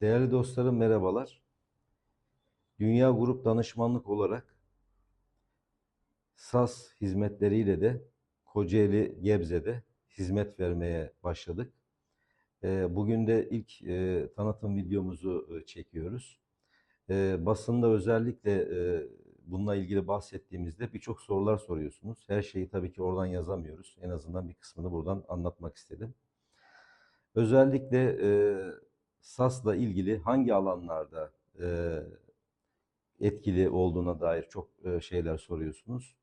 Değerli dostlarım merhabalar. Dünya Grup Danışmanlık olarak SAS hizmetleriyle de Kocaeli Gebze'de hizmet vermeye başladık. Ee, Bugün de ilk e, tanıtım videomuzu e, çekiyoruz. Ee, Basında özellikle e, bununla ilgili bahsettiğimizde birçok sorular soruyorsunuz. Her şeyi tabii ki oradan yazamıyoruz. En azından bir kısmını buradan anlatmak istedim. Özellikle SAS'la ilgili hangi alanlarda e, etkili olduğuna dair çok e, şeyler soruyorsunuz.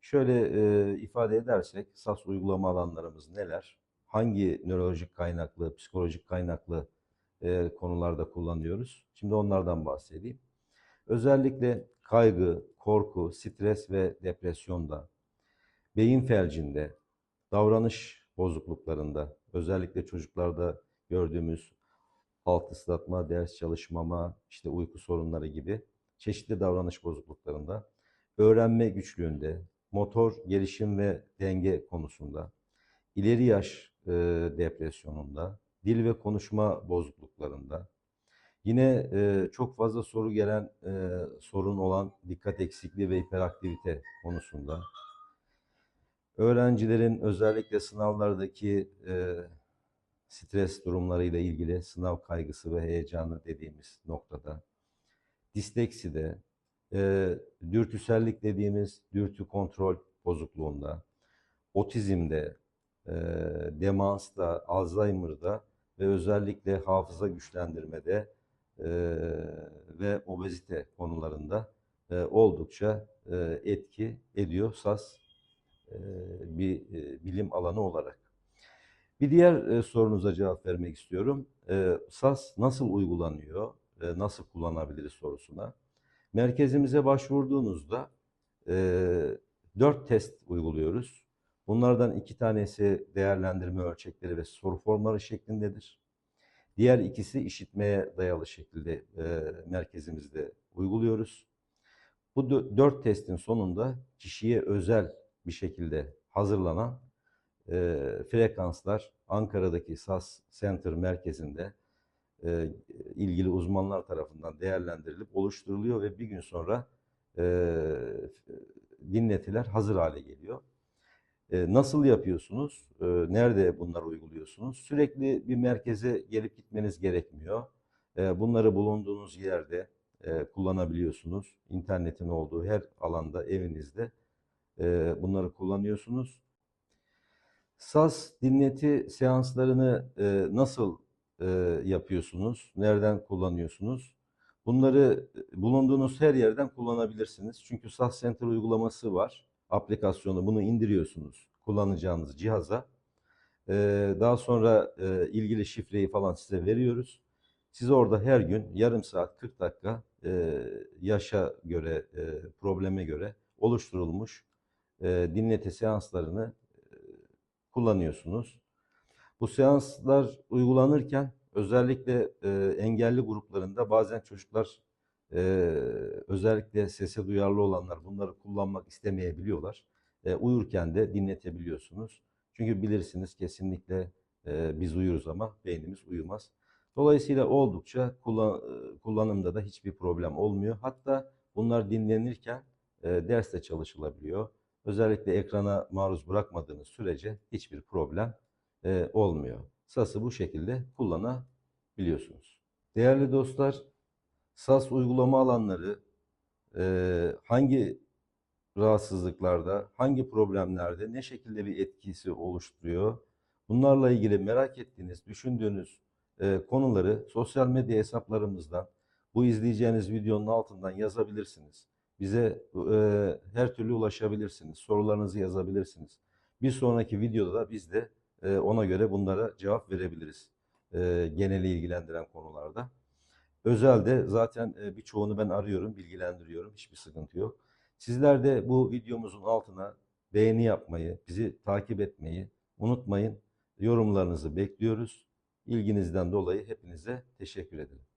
Şöyle e, ifade edersek SAS uygulama alanlarımız neler? Hangi nörolojik kaynaklı, psikolojik kaynaklı e, konularda kullanıyoruz? Şimdi onlardan bahsedeyim. Özellikle kaygı, korku, stres ve depresyonda, beyin felcinde, davranış bozukluklarında, özellikle çocuklarda gördüğümüz alt ıslatma, ders çalışmama, işte uyku sorunları gibi çeşitli davranış bozukluklarında, öğrenme güçlüğünde, motor gelişim ve denge konusunda, ileri yaş e, depresyonunda, dil ve konuşma bozukluklarında, yine e, çok fazla soru gelen e, sorun olan dikkat eksikliği ve hiperaktivite konusunda, öğrencilerin özellikle sınavlardaki e, stres durumlarıyla ilgili sınav kaygısı ve heyecanı dediğimiz noktada, dislekside, e, dürtüsellik dediğimiz dürtü kontrol bozukluğunda, otizmde, e, demansta, Alzheimer'da ve özellikle hafıza güçlendirmede e, ve obezite konularında e, oldukça e, etki ediyor SAS e, bir e, bilim alanı olarak. Bir diğer e, sorunuza cevap vermek istiyorum. E, SAS nasıl uygulanıyor, e, nasıl kullanabiliriz sorusuna. Merkezimize başvurduğunuzda e, dört test uyguluyoruz. Bunlardan iki tanesi değerlendirme ölçekleri ve soru formları şeklindedir. Diğer ikisi işitmeye dayalı şekilde e, merkezimizde uyguluyoruz. Bu dö- dört testin sonunda kişiye özel bir şekilde hazırlanan e, frekanslar Ankara'daki SAS Center merkezinde e, ilgili uzmanlar tarafından değerlendirilip oluşturuluyor ve bir gün sonra e, dinletiler hazır hale geliyor. E, nasıl yapıyorsunuz? E, nerede bunları uyguluyorsunuz? Sürekli bir merkeze gelip gitmeniz gerekmiyor. E, bunları bulunduğunuz yerde e, kullanabiliyorsunuz. İnternetin olduğu her alanda evinizde e, bunları kullanıyorsunuz. SAS dinleti seanslarını e, nasıl e, yapıyorsunuz? Nereden kullanıyorsunuz? Bunları e, bulunduğunuz her yerden kullanabilirsiniz. Çünkü SAS Center uygulaması var. Aplikasyonu bunu indiriyorsunuz kullanacağınız cihaza. E, daha sonra e, ilgili şifreyi falan size veriyoruz. Siz orada her gün yarım saat 40 dakika e, yaşa göre, e, probleme göre oluşturulmuş e, dinleti seanslarını kullanıyorsunuz. Bu seanslar uygulanırken özellikle e, engelli gruplarında bazen çocuklar e, özellikle sese duyarlı olanlar bunları kullanmak istemeyebiliyorlar. E, uyurken de dinletebiliyorsunuz. Çünkü bilirsiniz kesinlikle e, biz uyuruz ama beynimiz uyumaz. Dolayısıyla oldukça kullan, e, kullanımda da hiçbir problem olmuyor. Hatta bunlar dinlenirken e, derste çalışılabiliyor. Özellikle ekrana maruz bırakmadığınız sürece hiçbir problem e, olmuyor. SAS'ı bu şekilde kullanabiliyorsunuz. Değerli dostlar, SAS uygulama alanları e, hangi rahatsızlıklarda, hangi problemlerde ne şekilde bir etkisi oluşturuyor? Bunlarla ilgili merak ettiğiniz, düşündüğünüz e, konuları sosyal medya hesaplarımızdan, bu izleyeceğiniz videonun altından yazabilirsiniz. Bize e, her türlü ulaşabilirsiniz. Sorularınızı yazabilirsiniz. Bir sonraki videoda da biz de e, ona göre bunlara cevap verebiliriz. E, geneli ilgilendiren konularda. Özelde zaten e, birçoğunu ben arıyorum, bilgilendiriyorum. Hiçbir sıkıntı yok. Sizler de bu videomuzun altına beğeni yapmayı, bizi takip etmeyi unutmayın. Yorumlarınızı bekliyoruz. İlginizden dolayı hepinize teşekkür ederim.